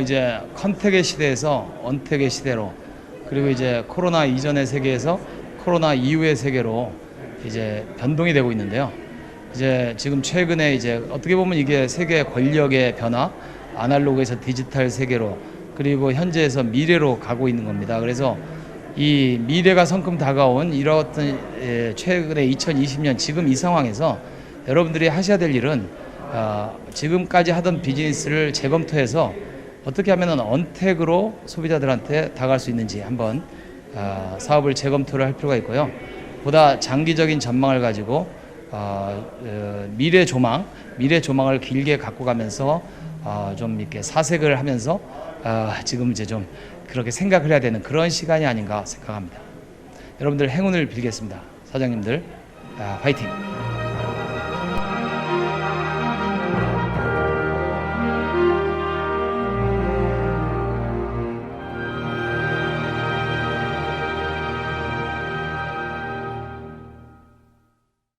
이제 컨택의 시대에서 언택의 시대로 그리고 이제 코로나 이전의 세계에서 코로나 이후의 세계로 이제 변동이 되고 있는데요. 이제 지금 최근에 이제 어떻게 보면 이게 세계 권력의 변화, 아날로그에서 디지털 세계로 그리고 현재에서 미래로 가고 있는 겁니다. 그래서 이 미래가 성큼 다가온 이렇던 예, 최근에 2020년 지금 이 상황에서 여러분들이 하셔야 될 일은 아, 지금까지 하던 비즈니스를 재검토해서 어떻게 하면 언택으로 소비자들한테 다가갈 수 있는지 한번 아, 사업을 재검토를 할 필요가 있고요. 보다 장기적인 전망을 가지고 어, 어, 미래 조망, 미래 조망을 길게 갖고 가면서 어, 좀 이렇게 사색을 하면서 어, 지금 이제 좀 그렇게 생각을 해야 되는 그런 시간이 아닌가 생각합니다. 여러분들 행운을 빌겠습니다. 사장님들 아, 화이팅!